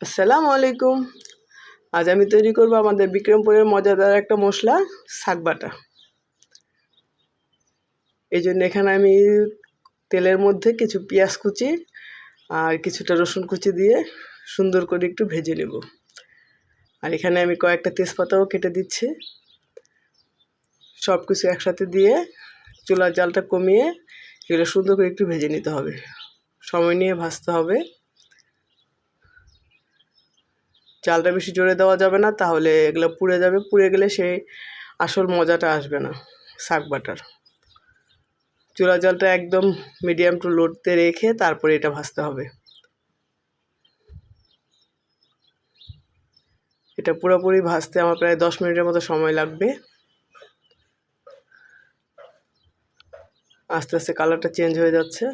আসসালামু আলাইকুম। আজ আমি তৈরি করব আমাদের বিক্রমপুরের মজাদার একটা মশলা, শাক বাটা। এই জন্য এখানে আমি তেলের মধ্যে কিছু পেঁয়াজ কুচি আর কিছুটা রসুন কুচি দিয়ে সুন্দর করে একটু ভেজে নেব। আর এখানে আমি কয়েকটা তেজপাতাও কেটে দিচ্ছি। সব কিছু একসাথে দিয়ে চুলার জালটা কমিয়ে এগুলো সুন্দর করে একটু ভেজে নিতে হবে। সময় নিয়ে ভাজতে হবে। চালটা বেশি জোরে দেওয়া যাবে না, তাহলে এগুলো পুড়ে যাবে। পুড়ে গেলে সেই আসল মজাটা আসবে না, শাক বাটার। চুলা জলটা একদম মিডিয়াম টু লোডতে রেখে তারপরে এটা ভাজতে হবে। এটা পুরোপুরি ভাজতে আমার প্রায় দশ মিনিটের মতো সময় লাগবে। আস্তে আস্তে কালারটা চেঞ্জ হয়ে যাচ্ছে।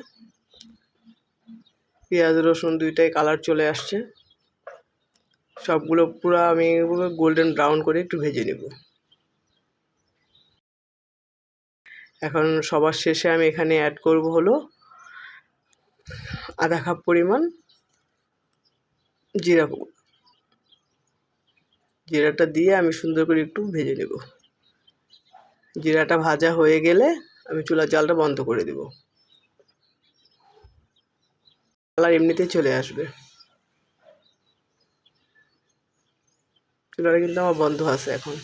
পেঁয়াজ, রসুন দুইটাই কালার চলে আসছে। সবগুলো পুরো আমি গোল্ডেন ব্রাউন করে একটু ভেজে নেব। এখন সবার শেষে আমি এখানে অ্যাড করব হলো আধা কাপ পরিমাণ জিরা জিরাটা দিয়ে আমি সুন্দর করে একটু ভেজে নেব। জিরাটা ভাজা হয়ে গেলে আমি চুলার জালটা বন্ধ করে দেব। কালার এমনিতেই চলে আসবে। চুলাটা কিন্তু আমার বন্ধ আছে এখন।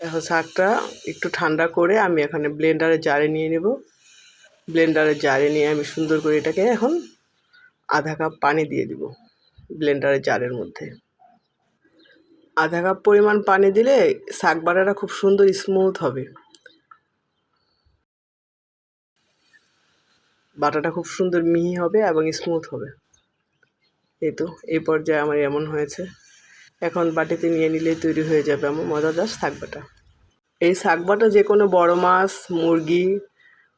এখন শাকটা একটু ঠান্ডা করে আমি এখানে ব্লেন্ডারে জারে নিয়ে নেব। ব্লেন্ডারে জারে নিয়ে আমি সুন্দর করে এটাকে এখন আধা কাপ পানি দিয়ে দিব ব্লেন্ডারের জারের মধ্যে। আধা কাপ পরিমাণ পানি দিলে শাক বাটাটা খুব সুন্দর স্মুথ হবে। বাটাটা খুব সুন্দর মিহি হবে এবং স্মুথ হবে। এই তো, এই পর্যায়ে আমার এমন হয়েছে। এখন বাটিতে নিয়ে নিলেই তৈরি হয়ে যাবে আমার মজাদার শাক বাটা এই শাকবাটা যে কোনো বড় মাছ, মুরগি,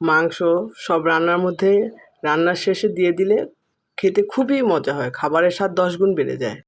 মাংস, সব রান্নার মধ্যে রান্নার শেষে দিয়ে দিলে খেতে খুবই মজা হয়, খাবারের স্বাদ দশ গুণ বেড়ে যায়।